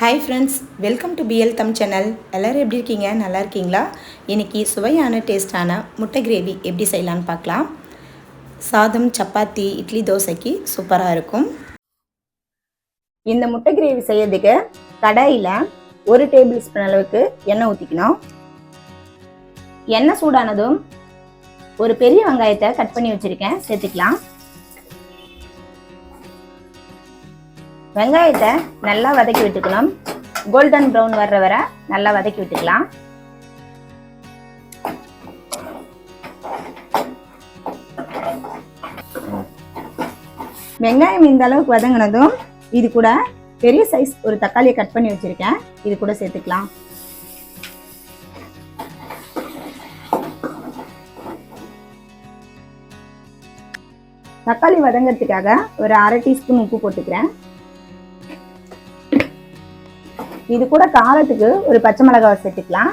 Hi friends welcome to B them channel எல்லோரும் எப்படி இருக்கீங்க? நல்லா இருக்கீங்களா? இன்றைக்கி சுவையான டேஸ்டான முட்டை கிரேவி எப்படி செய்யலான்னு பார்க்கலாம். சாதம் சப்பாத்தி இட்லி தோசைக்கு சூப்பராக இருக்கும். இந்த முட்டை கிரேவி செய்யறதுக்கு கடாயில் ஒரு டேபிள் ஸ்பூன் அளவுக்கு எண்ணெய் ஊற்றிக்கணும் எண்ணெய் சூடானதும் ஒரு பெரிய வெங்காயத்தை கட் பண்ணி வச்சுருக்கேன். சேர்த்துக்கலாம். வெங்காயத்தை நல்லா வதக்கி விட்டுக்கணும் கோல்டன் ப்ரௌன் வர்ற வரை நல்லா வதக்கி விட்டுக்கலாம். வெங்காயம் இந்த அளவுக்கு வதங்கினதும் இது கூட பெரிய சைஸ் ஒரு தக்காளியை கட் பண்ணி வச்சிருக்கேன். இது கூட சேர்த்துக்கலாம். தக்காளி வதங்கிறதுக்காக ஒரு அரை டீஸ்பூன் உப்பு போட்டுக்கிறேன். இது கூட காரத்துக்கு ஒரு பச்சை மிளகாவை சேர்த்துக்கலாம்.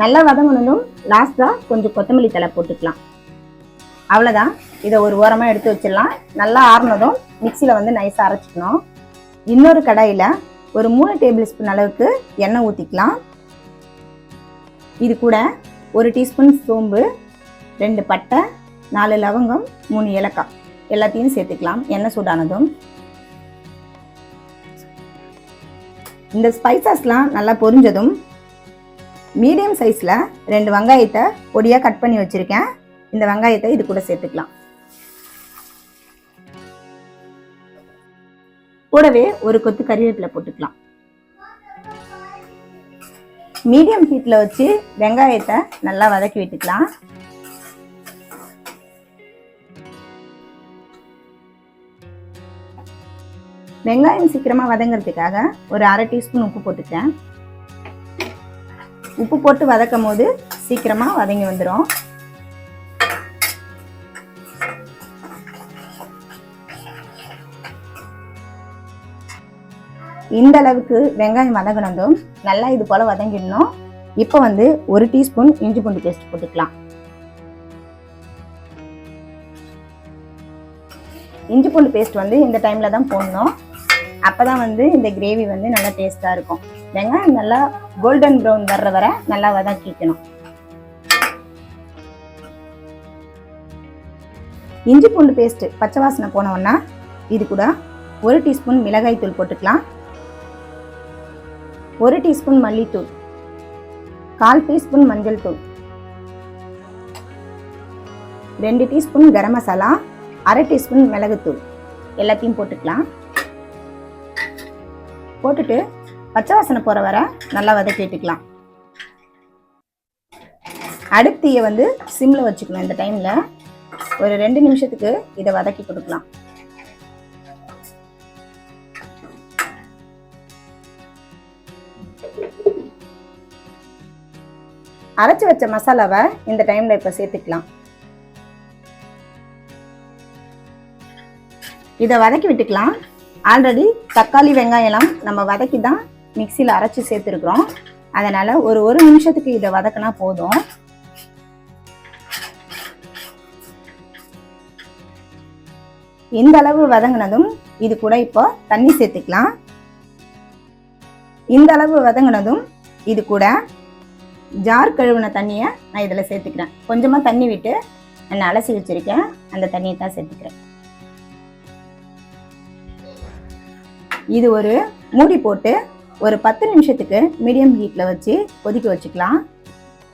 நல்லா வதங்கணும் லாஸ்ட்டாக கொஞ்சம் கொத்தமல்லி தலை போட்டுக்கலாம். அவ்வளோதான் இதை ஒரு ஓரமாக எடுத்து வச்சிடலாம். நல்லா ஆறுனதும் மிக்சியில் வந்து நைஸாக அரைச்சிக்கணும். இன்னொரு கடாயில் ஒரு மூணு டேபிள் ஸ்பூன் அளவுக்கு எண்ணெய் ஊற்றிக்கலாம் இது கூட ஒரு டீஸ்பூன் சோம்பு ரெண்டு பட்டை நாலு லவங்கம் மூணு ஏலக்காய். எல்லாத்தையும் சேர்த்துக்கலாம். எண்ணெய் சூடானதும். இந்த ஸ்பைசஸ்லாம் நல்லா பொரிஞ்சதும் மீடியம் சைஸில் ரெண்டு வெங்காயத்தை பொடியாக கட் பண்ணி வச்சுருக்கேன். இந்த வெங்காயத்தை இது கூட சேர்த்துக்கலாம். கூடவே ஒரு கொத்து கறிவேப்பிலை போட்டுக்கலாம். மீடியம் ஹீட்டில் வச்சு வெங்காயத்தை நல்லா வதக்கி விட்டுக்கலாம். வெங்காயம் சீக்கிரமாக வதங்கிறதுக்காக ஒரு அரை டீஸ்பூன் உப்பு போட்டுட்டேன். உப்பு போட்டு வதக்கும் போது சீக்கிரமாக வதங்கி வந்துடும் இந்த அளவுக்கு வெங்காயம் வதங்கினதும் நல்லா இது போல் வதங்கிடணும். இப்போ வந்து ஒரு டீஸ்பூன் இஞ்சி பூண்டு பேஸ்ட் போட்டுக்கலாம். இஞ்சி பூண்டு பேஸ்ட் வந்து இந்த டைமில் தான் போடணும். அப்போ தான் வந்து இந்த கிரேவி வந்து நல்லா டேஸ்ட்டாக இருக்கும். இல்லைங்க நல்லா கோல்டன் ப்ரௌன் வர்ற வரை நல்லா வதக்கிக்கணும் இஞ்சி பூண்டு பேஸ்ட்டு பச்சை வாசனை போனோன்னா இது கூட ஒரு டீஸ்பூன் மிளகாய்த்தூள் போட்டுக்கலாம். ஒரு டீஸ்பூன் மல்லித்தூள் கால் டீஸ்பூன் மஞ்சள் தூள் ரெண்டு டீஸ்பூன் கரம் மசாலா அரை டீஸ்பூன் மிளகுத்தூள் எல்லாத்தையும் போட்டுக்கலாம். போட்டுட்டு பச்சை வாசனை போகிற வர நல்லா வதக்கிட்டுக்கலாம் அடுப்பியை வந்து சிம்மில் வச்சுக்கணும் இந்த டைமில் ஒரு ரெண்டு நிமிஷத்துக்கு இதை வதக்கி கொடுக்கலாம். அரைச்சி வச்ச மசாலாவை இந்த டைமில் இப்போ சேர்த்துக்கலாம். இதை வதக்கி விட்டுக்கலாம். ஆல்ரெடி தக்காளி வெங்காயம்லாம் நம்ம வதக்கி தான் மிக்சியில் அரைச்சி சேர்த்துருக்குறோம். அதனால் ஒரு ஒரு நிமிஷத்துக்கு இதை வதக்கினா போதும். இந்த அளவு வதங்கினதும் இது கூட இப்போ தண்ணி சேர்த்துக்கலாம். இந்த அளவு வதங்கினதும் இது கூட ஜார் கழுவின தண்ணியை நான் இதில் சேர்த்துக்கிறேன். கொஞ்சமாக தண்ணி விட்டு நான் அலசி வச்சுருக்கேன். அந்த தண்ணியை தான் சேர்த்துக்கிறேன். இது ஒரு மூடி போட்டு ஒரு பத்து நிமிஷத்துக்கு மீடியம் ஹீட்டில் வச்சு கொதிக்க வச்சுக்கலாம்.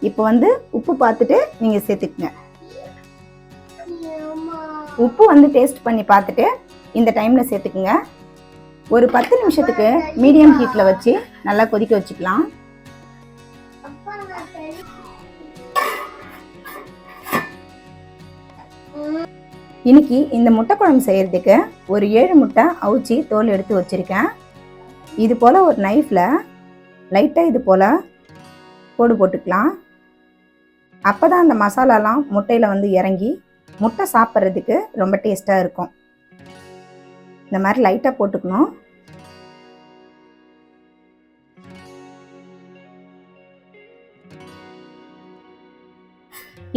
இப்போ வந்து உப்பு பார்த்துட்டு நீங்கள் சேர்த்துக்குங்க. உப்பு வந்து டேஸ்ட் பண்ணி பார்த்துட்டு இந்த டைமில் சேர்த்துக்குங்க. ஒரு பத்து நிமிஷத்துக்கு மீடியம் ஹீட்டில் வச்சு நல்லா கொதிக்க வச்சுக்கலாம். இன்னைக்கு இந்த முட்டை குழம்பு செய்கிறதுக்கு ஒரு ஏழு முட்டை அவிச்சி தோல் எடுத்து வச்சுருக்கேன். இது போல் ஒரு நைஃப்பில் லைட்டாக இது போல் போடு போட்டுக்கலாம். அப்போ தான் அந்த மசாலாலாம் முட்டையில் வந்து இறங்கி முட்டை சாப்பிட்றதுக்கு ரொம்ப டேஸ்ட்டாக இருக்கும். இந்த மாதிரி லைட்டாக போட்டுக்கணும்.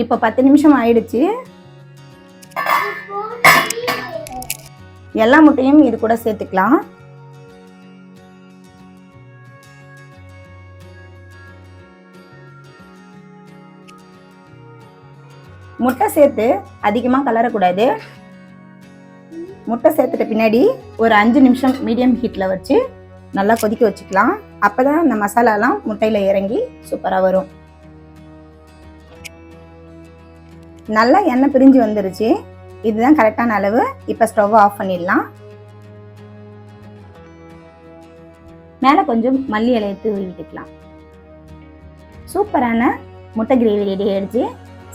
இப்போ பத்து நிமிஷம் ஆயிடுச்சு. எல்லா முட்டையும் இது கூட சேர்த்துக்கலாம். முட்டை சேர்த்து அதிகமாக கலரக்கூடாது. முட்டை சேர்த்துட்ட பின்னாடி ஒரு அஞ்சு நிமிஷம் மீடியம் ஹீட்டில் வச்சு நல்லா கொதிக்க வச்சுக்கலாம். அப்போ தான் மசாலாலாம் முட்டையில் இறங்கி சூப்பராக வரும். நல்லா எண்ணெய் பிரிஞ்சு வந்துருச்சு. இதுதான் கரெக்டான அளவு. இப்போ ஸ்டவ் ஆஃப் பண்ணிடலாம். மேலே கொஞ்சம் மல்லி இலையை தூவி விட்டுக்கலாம். சூப்பரான முட்டை கிரேவி ரெடி ஆயிடுச்சு.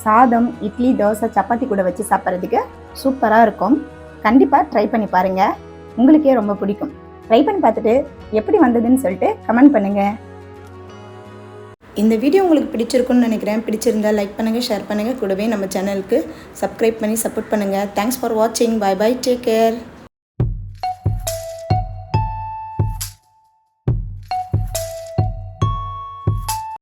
சாதம் இட்லி தோசை சப்பாத்தி கூட வச்சு சாப்பிட்றதுக்கு சூப்பராக இருக்கும். கண்டிப்பாக ட்ரை பண்ணி பாருங்கள் உங்களுக்கே ரொம்ப பிடிக்கும். ட்ரை பண்ணி பார்த்துட்டு எப்படி வந்ததுன்னு சொல்லிட்டு கமெண்ட் பண்ணுங்கள் இந்த வீடியோ உங்களுக்கு பிடிச்சிருக்குன்னு நினைக்கிறேன். பிடிச்சிருந்தா லைக் பண்ணுங்கள் ஷேர் பண்ணுங்கள் கூடவே நம்ம சேனலுக்கு சப்ஸ்கிரைப் பண்ணி சப்போர்ட் பண்ணுங்கள் தேங்க்ஸ் ஃபார் வாட்சிங் பை பை டேக் கேர்